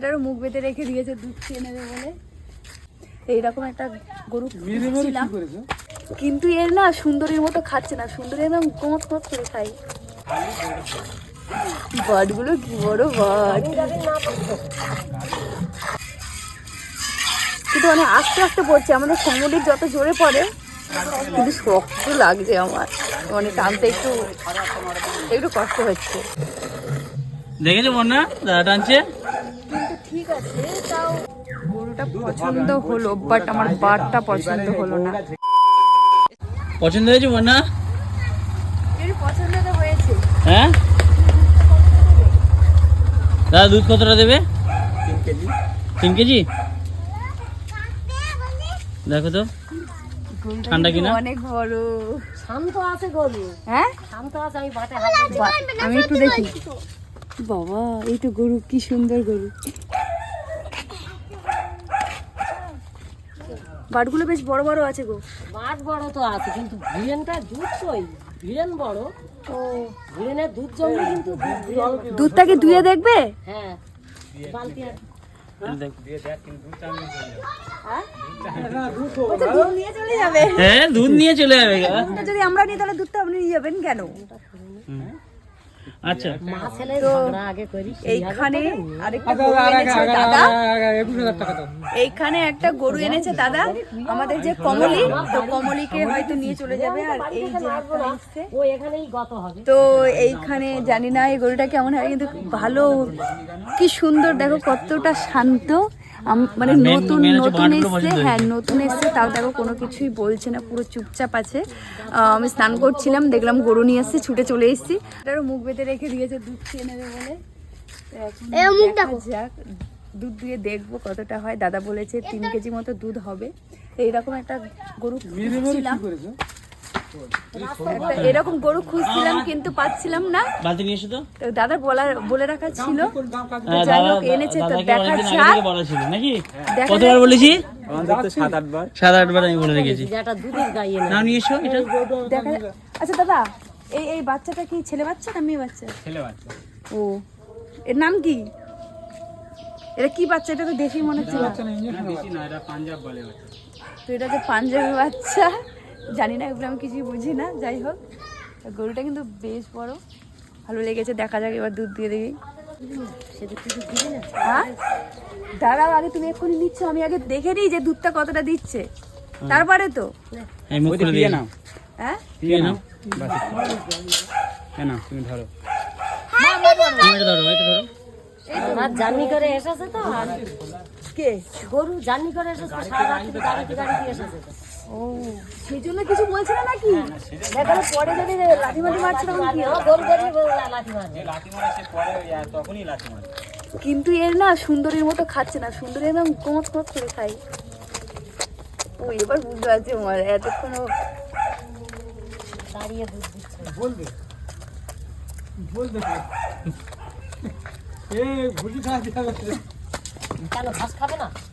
এটারও মুখ বেঁধে রেখে দিয়েছে দুধ খেয়ে নেবে বলে। এইরকম একটা গরু খুঁজছিলাম। কিন্তু এর না সুন্দরীর মতো খাচ্ছে না সুন্দরী একদম কোমত কোমত করে খাই বাটগুলো কি বড় বাট। কিন্তু অনেক আস্তে আস্তে পড়ছে আমাদের সমুদ্রের যত জোরে পড়ে কিন্তু শক্ত লাগছে আমার। মানে টানতে একটু একটু কষ্ট হচ্ছে। দেখেছ বন্যা? দাদা টানছে কিন্তু ঠিক আছে তাও পছন্দ হলো বাট আমার বারটা পছন্দ হলো না। পছন্দ হয়েছে এর পছন্দ তো হয়েছে। হ্যাঁ? দাদা দুধ কতটা দেবে? তিন কেজি? দেখো তো ঠান্ডা কিনা? অনেক বড় শান্ত আছে গরু। হ্যাঁ? শান্ত আছে বাটে আমি একটু দেখি। বাবা এই তো গরু কি সুন্দর গরু। বাটগুলো বেশ বড় বড় আছে গো। বাট বড় তো আছে কিন্তু ভিড়েনটা দুধ কই? ভিড়েন বড়। ও। ভিড়েনের দুধ জমলে কিন্তু। দুধটাকে ধুয়ে দেখবে? হ্যাঁ। বালতি আর হ্যাঁ? দুধ নিয়ে চলে যাবে। হ্যাঁ দুধ নিয়ে চলে যাবে। যদি আমরা নিই তাহলে দুধটা আপনি নিয়ে যাবেন কেন? আচ্ছা। মা ছেলে ঝগড়া আগে করি এইখানে আরেকটা গরু এনেছে দাদা। এইখানে একটা গরু এনেছে দাদা। আমাদের যে কমলি তো কমলিকে হয়তো নিয়ে চলে যাবে আর এই যে ও এখানেই গত হবে। তো এইখানে জানি না এই গরুটা কেমন হয় কিন্তু ভালো কি সুন্দর দেখো কতটা শান্ত। মানে নতুন নতুন এসছে হ্যাঁ নতুন এসছে তাও দেখো কোনো কিছুই বলছে না পুরো চুপচাপ আছে। আমি স্নান করছিলাম দেখলাম গরু নিয়ে এসছে ছুটে চলে এসেছি। এটারও মুখ বেঁধে রেখে দিয়েছে দুধ খেয়ে নেবে বলে। যাক দুধ দিয়ে দেখব কতটা হয়। দাদা বলেছে তিন কেজি মতো দুধ হবে। এইরকম একটা গরু এরকম গরু খুঁজছিলাম কিন্তু পাচ্ছিলাম না। বালতি নিয়ে এসো তো। দাদা বলার বলে রাখা ছিল। হ্যাঁ, যাই হোক এনেছে তো দেখা যাক। বলা ছিল নাকি? কতবার বলেছি? সাত আটবার সাত আটবার আমি বলে রেখেছি। যেটা দুধের গাইয়ে না নাও নিয়ে এসো এটা। দেখা আচ্ছা দাদা এই এই বাচ্চাটা কি ছেলে বাচ্চা না মেয়ে বাচ্চা? ছেলে বাচ্চা। ও। এর নাম কি? এটা কি বাচ্চা? এটা তো দেখি মনে হচ্ছে না। না এটা পাঞ্জাব বলে বাচ্চা। তো এটা যে পাঞ্জাবি বাচ্চা। জানি না এগুলো আমি কিছুই বুঝি না যাই হোক। গরুটা কিন্তু বেশ বড়। ভালো লেগেছে দেখা যাক এবার দুধ দিয়ে দেখি দিবি। হ্যাঁ? দাঁড়াও আগে তুমি এক্ষুনি নিচ্ছ আমি আগে দেখে নিই যে দুধটা কতটা দিচ্ছে। তারপরে তো। হ্যাঁ? দিয়ে নাও। বাস কেন তুমি ধরো। ধরো এটা ধরো। রাত জার্নি করে এসেছে তো আর কে? গরু জার্নি করে এসেছে সারা রাত্রি গাড়ি গাড়ি দিয়ে এসেছে তো। ও সেই জন্য কিছু বলছে না নাকি? দেখাল পরে যদি লাঠি মাটি মারছে তখন কি গরু গরু লাঠি লাঠি মারা সে পরে তখনই লাঠি মারে কিন্তু এর না সুন্দরীর মতো খাচ্ছে না। সুন্দরী একদম কোমত কোমত করে খাই ও এবার বুঝতে পারছি আমার এতক্ষণ ও দাঁড়িয়ে দুধ দিচ্ছে বলবে। বলবে এ ভুজি খাওয়া হবে কেন ঘাস খাবে না?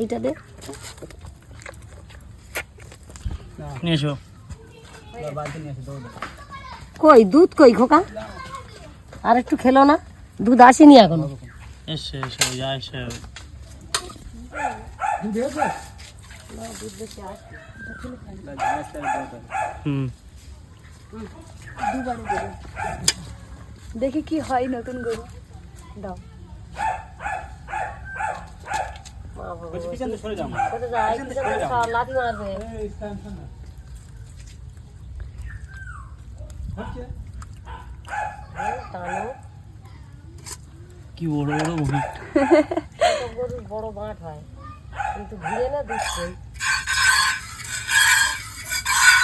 এইটা দে। কই দুধ কই খোকা? আর একটু খেলো না দুধ আসেনি এখনও। দেখি কি হয় নতুন গরু। দাও বলছি পিছন দিয়ে সরে যাও না কোথায় যায়? পিছনে সব লাথি মারবে এই স্ট্যান্ড না হচ্ছে টানো কি বড় বড় মহিষ গরুর বড় বাঁট হয় কিন্তু ঘিরে না কই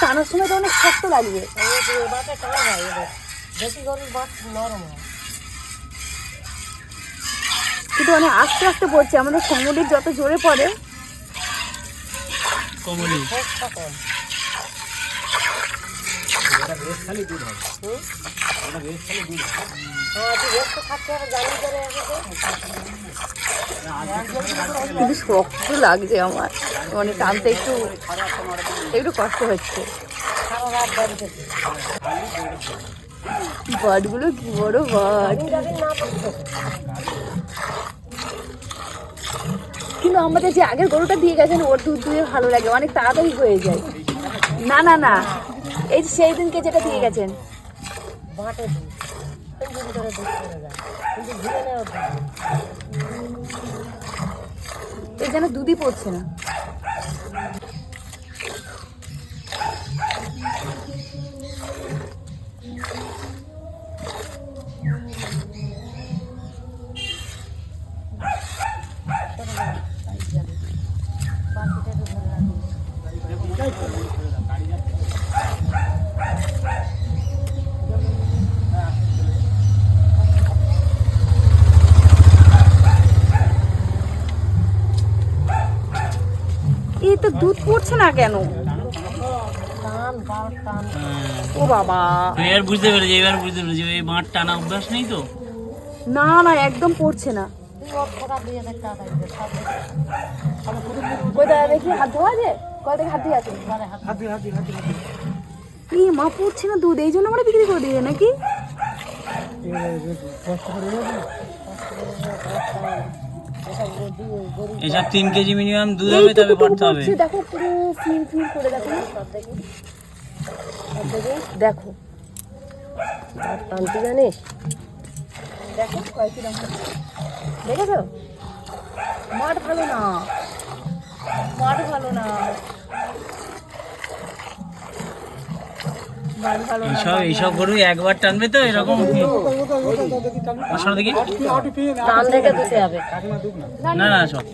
টানার সময় তো অনেক শক্ত লাগবে। বাঁটে টান হয় এদের দেশি গরুর বাঁট নরম হয়। কিন্তু মানে আস্তে আস্তে পড়ছে আমাদের কমোডির যত জোরে পড়ে। কিন্তু শক্ত লাগছে আমার। মানে টানতে একটু একটু কষ্ট হচ্ছে। বাটগুলো কি বড় বাট। কিন্তু আমাদের যে আগের গরুটা দিয়ে গেছেন, ওর দুধ দুধে ভালো লাগে, অনেক তাড়াতাড়ি হয়ে যায়। না না না, এই যে সেই দিনকে যেটা দিয়ে গেছেন। এই যেন দুধই পড়ছে না। তো দুধ পড়ছে না কেন? ও বাবা। এবার বুঝতে পেরেছি এবার বুঝতে পেরেছি। এই বাঁট টানা অভ্যাস নেই তো? না না একদম পড়ছে না। দেখ হাত ধোয়া আছে? কল হাত দিয়ে আছে মানে মা পড়ছে না দুধ এই জন্য আমরা বিক্রি করে দিয়ে নাকি? এসব তিন কেজি মিনিমাম দুধ হবে, তবে করতে হবে। দেখো পুরো ফিল ফিল করে দেখো দেখো। আর টানতে জানিস দেখো কয়েকটি রকম দেখেছ? মাঠ ভালো না। মাঠ ভালো না। এইসব এইসব গরু একবার টানবে তো এরকম আসলে দেখি টান দেখে দিতে হবে না না সব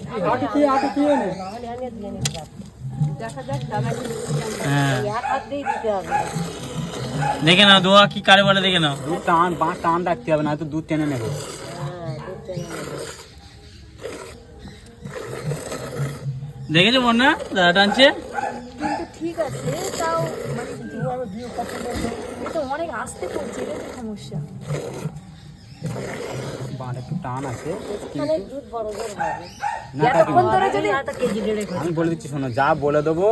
দেখা হ্যাঁ হাত দিয়ে নাও কি কারে বলে দেখে নাও দুধ টান বাঁ টান রাখতে হবে না তো দুধ টেনে নেবে হ্যাঁ। দেখেছ বন্যা দাদা টানছে ঠিক আছে মানে তো অনেক আসতে পড়ছে এটা তো সমস্যা একটু টান আছে আমি বলে দিচ্ছি শোনো যা বলে দেবো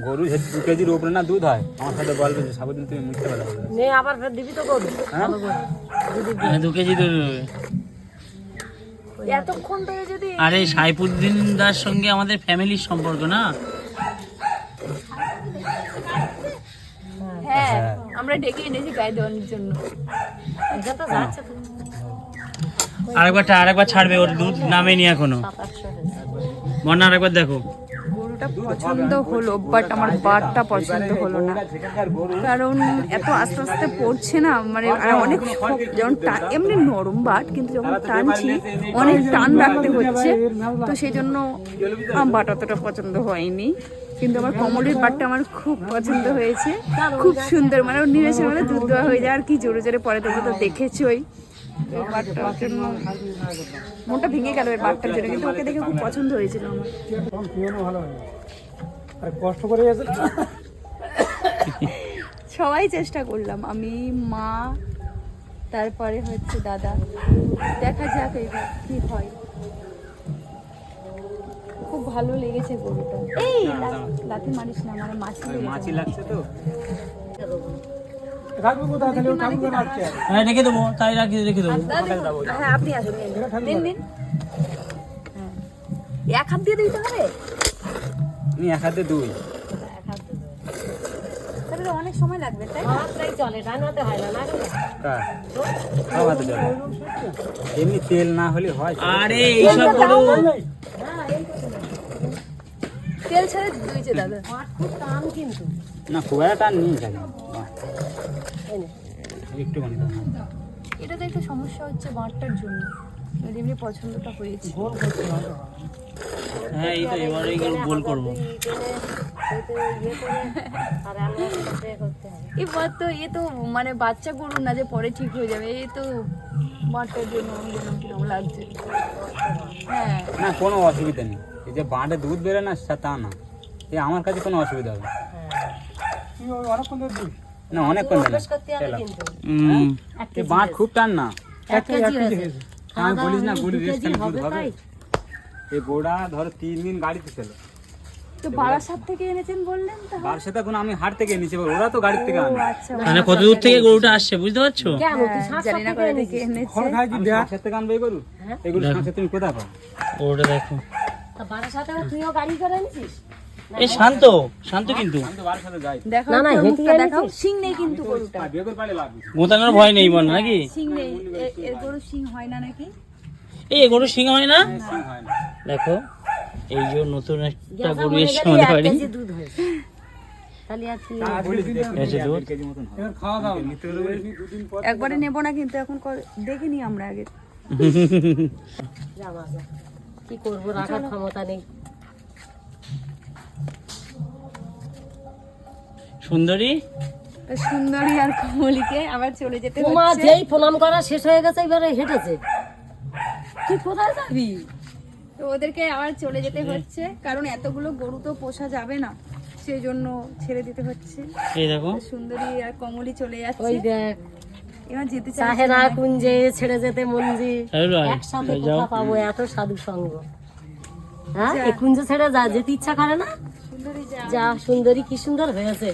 গরু যদি দু কেজির উপরে না দুধ হয় আমার সাথে বলবে যে সাবধান তুমি পারবে নে আবার ফের দিবি তো গরু। হ্যাঁ? হ্যাঁ, দু কেজি দুধ এতক্ষণ ধরে যদি আরে সাইফুদ্দিন দার সঙ্গে আমাদের ফ্যামিলির সম্পর্ক না হ্যাঁ আমরা ডেকে এনেছি গায়ে দেওয়ানোর জন্য। এখান তো যাচ্ছে তো। আরেকবার আরেকবার ছাড়বে ওর দুধ নামেনি এখনও। আটশো আরেকবার দেখো। গরুটা পছন্দ হলো বাট আমার বারটা পছন্দ হলো না। কারণ এত আস্তে আস্তে পড়ছে না মানে আর অনেক টা- এমনি নরম বাট কিন্তু যখন টানছি অনেক টান রাখতে হচ্ছে। তো সেই জন্য আমার বাট অতটা পছন্দ হয়নি। কিন্তু আমার কমলের বাটটা আমার খুব পছন্দ হয়েছে। খুব সুন্দর মানে ওর নিমেষে মানে দুধ দেওয়া হয়ে যায়, আর কি জোরে জোরে পরে তোমরা তো দেখেছই। মনটা ভেঙে গেল এই বাটটার জন্য, কিন্তু ওকে দেখে খুব পছন্দ হয়েছিল আমার। কষ্ট করে সবাই চেষ্টা করলাম, আমি, মা, তারপরে হচ্ছে দাদা। দেখা যাক এবার কি হয়। খুব ভালো লেগেছে গরুটা। এই লাথি মারিস না মানে মাছি মাছি লাগছে তো। হ্যাঁ রেখে দেবো। তাই রাখি রেখে দেবো। হ্যাঁ আপনি আসুন দিন দিন। হ্যাঁ। এক হাত দিয়ে দিতে হবে? আমি এক হাতে দুই। তাহলে অনেক সময় লাগবে তাই না? চলে হয় না এমনি তেল না হলে হয় আরে এইসব তেল ছাড়া দুইছে দাদা। মাঠ খুব টান কিন্তু না খুব একটা টান নিয়ে যাবে একটুখানি। এটা তো একটু সমস্যা হচ্ছে বাঁটটার জন্য। এমনি পছন্দটা হয়েছে। হ্যাঁ এই তো এবার গোল করব। ইয়ে করতে হবে এবার তো এ তো মানে বাচ্চা গরু না যে পরে ঠিক হয়ে যাবে এ তো মাঠের জন্য কীরকম লাগছে। হ্যাঁ। না কোনো অসুবিধা নেই। এই যে বাঁটে দুধ বেরোয় না সে তা না। এই আমার কাছে কোনো অসুবিধা হবে না। না অনেকক্ষণ বাঁট খুব টান না। আমি বলিস না গরু রেস্ট দুধ হবে এই গোড়া ধরো তিন দিন গাড়িতে ছিল। তো বারাসাত থেকে এনেছেন বললেন তো তার সাথে কোনো আমি হাট থেকে এনেছি ওরা তো গাড়ির থেকে আনে। আচ্ছা মানে কত দূর থেকে গরুটা আসছে বুঝতে পারছ? কেন তুই জানি না কোথা থেকে এনেছে। আমি সাথে গরু। এগুলো সাথে তুমি কোথায় পাও দেখো। তুইও গাড়ি করে এনেছিস? এই শান্ত শান্ত কিন্তু। দেখো না, না, একটু হেঁটে দেখাও। সিং নেই কিন্তু গরুটা। গোতানোর ভয় নেই মনে নাকি? সিং নেই। এর গরু সিং হয়। না নাকি? এই গরু সিং হয় না? হয় দেখো এই যে নতুন একটা গরু আমাদের বাড়ি। দেখ, বলিস, একবারে নেব না কিন্তু এখন ক- দেখিনি আমরা আগে। কি করব? রাখার ক্ষমতা নেই। সুন্দরী? সুন্দরী আর কমলিকে আবার চলে যেতে হচ্ছে। যেই প্রণাম করা শেষ হয়ে গেছে এবারে হেঁটেছে। তুই কোথায় যাবি? তো ওদেরকে আবার চলে যেতে হচ্ছে কারণ এতগুলো গরু তো পোষা যাবে না সেই জন্য ছেড়ে দিতে হচ্ছে। এই দেখো। সুন্দরী আর কমলি চলে ওই যাচ্ছে। দেখ। এবার যেতে চাই চাহে না। কুঞ্জে ছেড়ে যেতে মঞ্জি যে একসাথে কোথা পাবো এত সাধু সঙ্গ হ্যাঁ এই কুঞ্জ ছেড়ে যা যেতে ইচ্ছা করে না? যা সুন্দরী কি সুন্দর হয়েছে।